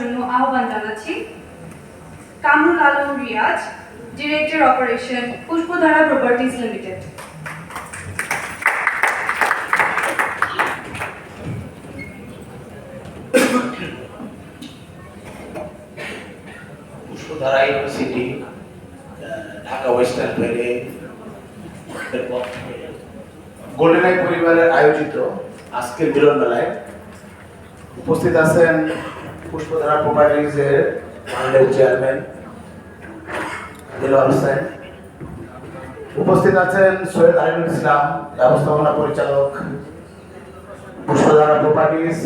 জন্য আহ্বান জানাচ্ছি। Kamrul Alam Riaz director operation Pushpadhara properties limited Pushpadhara university Dhaka western ফেরে গোল্ডেন আই পরিবারের আয়োজিত আজকের মিলন মেলায় উপস্থিত আছেন পুষ্পধারা প্রপার্টিজের মাননীয় চেয়ারম্যান দিলওয়ার হোসেন উপস্থিত আছেন সৈয়দ আলিমুল ইসলাম, ব্যবস্থাপনা পরিচালক, Pushpadhara properties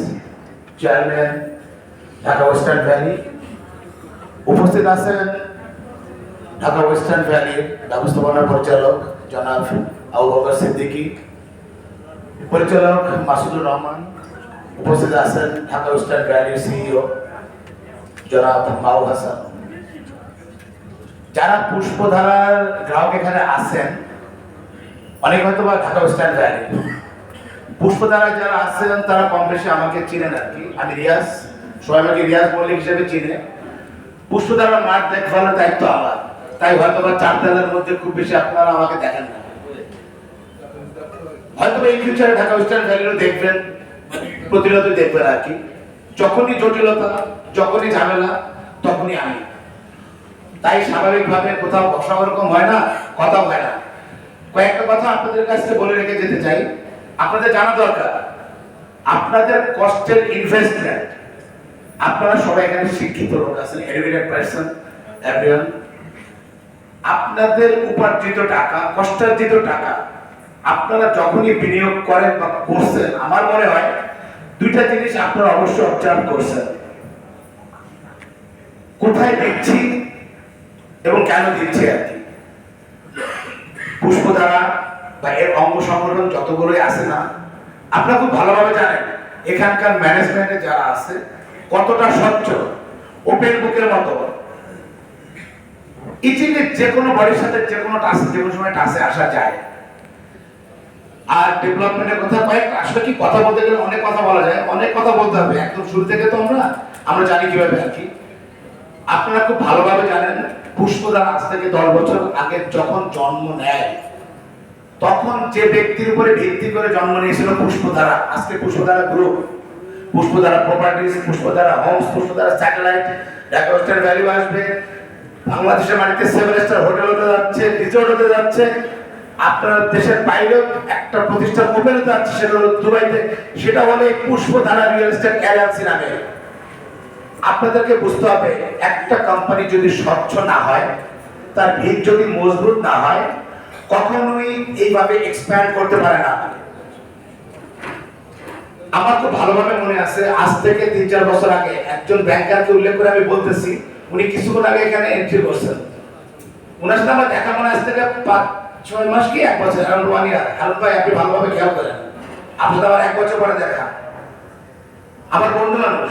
chairman Dhaka western valley. উপস্থিত আছেন ঢাকা ওয়েস্টার্ন ভ্যালির ব্যবস্থাপনা পরিচালক, জনাব আবু বকর সিদ্দিকী। পরিচালক মাসুদুর রহমান। উপস্থিত আছেন ঢাকা ওয়েস্টার্ন ভ্যালির সিইও জনাব মাও হাসান। যারা পুষ্পধারার গ্রাহক এখানে আছেন, অনেক হয়তো বা ঢাকা ওয়েস্টার্ন ভ্যালি পুষ্পধারায় যারা আছেন, তারা কম বেশি আমাকে চিনেন আর কি। আমি রিয়াজ, সবাই আমাকে রিয়াজ মল্লিক হিসেবে চিনে। পুষ্পধারা মাঠ দেখভালের দায়িত্ব আমার। তাই হয়তো বা চার দেওয়ালের মধ্যে খুব বেশি আপনারা আমাকে দেখেন না। হয়তো বা এই ফিউচারে ঢাকা ওয়েস্টার্ন ভ্যালিও দেখবেন। প্রতিনিয়ত দেখবেন আর কি। যখনই জটিলতা, যখনই ঝামেলা, তখনই আমি তাই স্বাভাবিকভাবে কোথাও বসা ওরকম হয় না কথা হয় না। কয়েকটা কথা আপনাদের কাছে বলে রেখে যেতে চাই। আপনাদের জানা দরকার, আপনাদের কষ্টের ইনভেস্টমেন্ট আপনারা সবাই এখানে শিক্ষিত লোক, আছেন এডুকেটেড পারসন এভরিওয়ান আপনাদের উপার্জিত টাকা, কষ্টার্জিত টাকা, আপনারা যখনই বিনিয়োগ করেন বা করছেন, আমার মনে হয় দুইটা জিনিস আপনারা অবশ্যই অবজার্ভ করছেন। কোথায় দিচ্ছি এবং কেন দিচ্ছি আর কি? পুষ্পধারা বা এর অঙ্গ সংগঠন যতগুলোই আছে না, আপনারা খুব ভালোভাবে জানেন, এখানকার ম্যানেজমেন্টে যারা আছে, কতটা স্বচ্ছ ওপেন বুকের মতো। ইজিলি যে কোনো বডির সাথে যে কোনো টাস্ক যে কোনো সময় টাসে আসা যায়। আর ডেভেলপমেন্টের কথা কয়েক, আসলে কি কথা বলতে গেলে অনেক কথা বলা যায়, অনেক কথা বলতে হবে। একদম শুরু থেকে তো আমরা আমরা জানি কীভাবে আর কি। আপনারা খুব ভালোভাবে জানেন পুষ্পদান আজ থেকে দশ বছর আগে যখন জন্ম নেয়, তখন যে ব্যক্তির উপরে ভিত্তি করে জন্ম নিয়েছিল পুষ্পধারা আজকে Pushpadhara group Pushpadhara properties Pushpadhara homes Pushpadhara satellite Dhaka value আসবে, বাংলাদেশের মাটিতে সেভেন স্টার হোটেল হতে যাচ্ছে রিসোর্ট হতে যাচ্ছে। আপনার দেশের বাইরেও একটা প্রতিষ্ঠান ওপেন যাচ্ছে, সেটা হলো দুবাইতে। সেটা হলো এই পুষ্পধারা রিয়েল এস্টেট এলএলসি নামে। আপনাদেরকে বুঝতে হবে, একটা কোম্পানি যদি স্বচ্ছ না হয়, তার ভিত যদি মজবুত না হয়, কখনোই এইভাবে এক্সপ্যান্ড করতে পারে না। আমার তো ভালোভাবে মনে আছে, আজ থেকে তিন চার বছর আগে একজন ব্যাংকারকে উল্লেখ করে আমি বলতেছি, উনি কিছুক্ষণ আগে এখানে এন্ট্রি করছেন। ওনার সাথে আমার দেখা মনে আজ থেকে ছয় মাস কি এক বছর? অ্যারাউন্ড ওয়ান ইয়ার হারুন ভাই আপনি ভালোভাবে খেয়াল করেন। আপনার সাথে আমার এক বছর পরে দেখা। আমার বন্ধু মানুষ।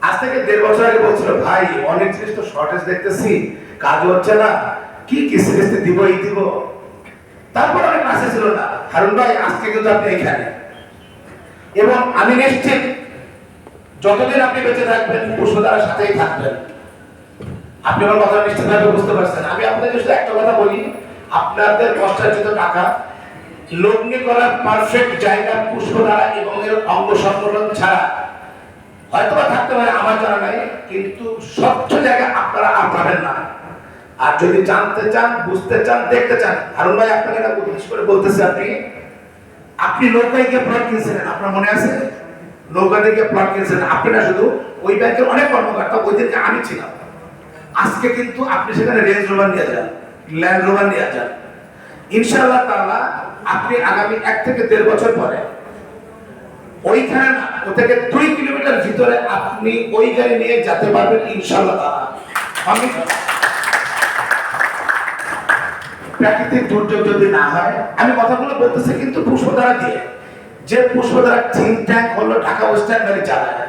আজ থেকে দেড় বছর আগে বলছিল, ভাই, অনেক জিনিস তো শর্টেজ দেখতেছি। কাজ হচ্ছে না। কি কিস্তি কিস্তি দিব, এই দিব? তারপর অনেক কাছে ছিল না। হারুন ভাই, আজকে কিন্তু আপনি এখানে। এবং আমি নিশ্চিত, যতদিন আপনি বেঁচে থাকবেন পুষ্পদার সাথেই থাকবেন। আপনি আমার কথা নিশ্চিতভাবে বুঝতে পারছেন। আমি আপনাদের শুধু একটা কথা বলি আপনাদের কষ্টার্জিত টাকা লগ্নি করার পারফেক্ট জায়গা পুষ্পধারা এবং এর অঙ্গ সংগঠন ছাড়া হয়তো বা থাকতে পারে আমার জানা নাই, কিন্তু স্বচ্ছ জায়গা আপনারা আর পাবেন না। আর যদি জানতে চান, বুঝতে চান, দেখতে চান, হারুন ভাই আপনাকে এটা বিশেষ করে বলতেছে আপনি আপনি নৌকায় গিয়ে প্লট কিনছিলেন, আপনার মনে আছে? নৌকাতে গিয়ে প্লট কিনছিলেন, আপনি না শুধু, ওই ব্যাংকের অনেক কর্মকর্তা, ওই দিনকে আমি ছিলাম। আজকে কিন্তু আপনি সেখানে রেঞ্জ রোভার নিয়ে যান। ল্যান্ড রোভার নিয়ে যান। ইনশাআল্লাহ তাআলা আপনি আগামী এক থেকে দেড় বছর পরে ওইখানে না, ও থেকে দুই কিলোমিটার ভিতরে আপনি ওই গাড়ি নিয়ে যেতে পারবেন ইনশাআল্লাহ তাআলা। আমি প্রাকৃতিক দুর্যোগ যদি না হয়, আমি কথাগুলো বলতেছি কিন্তু পুষ্পধারা দিয়ে। যে পুষ্পধারা থিঙ্ক ট্যাঙ্ক হলো ঢাকা ওয়েস্টার্ন ভ্যালি চালায়।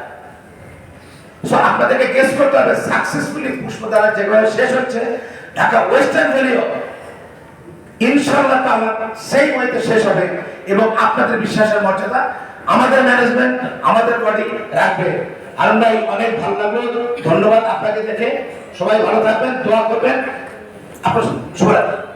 সো আপনাদেরকে গেস করতে হবে সাকসেসফুলি পুষ্পধারা যেভাবে শেষ হচ্ছে ঢাকা ওয়েস্টার্ন রেলিও ইনশাল্লাহ তাহলে সেই ওয়েতে শেষ হবে এবং আপনাদের বিশ্বাসের মর্যাদা আমাদের ম্যানেজমেন্ট আমাদের বডি রাখবে। আর ভাই, অনেক ভালো লাগল। ধন্যবাদ আপনাকে দেখে। সবাই ভালো থাকবেন, দোয়া করবেন। আপনার শুভরাত্রি।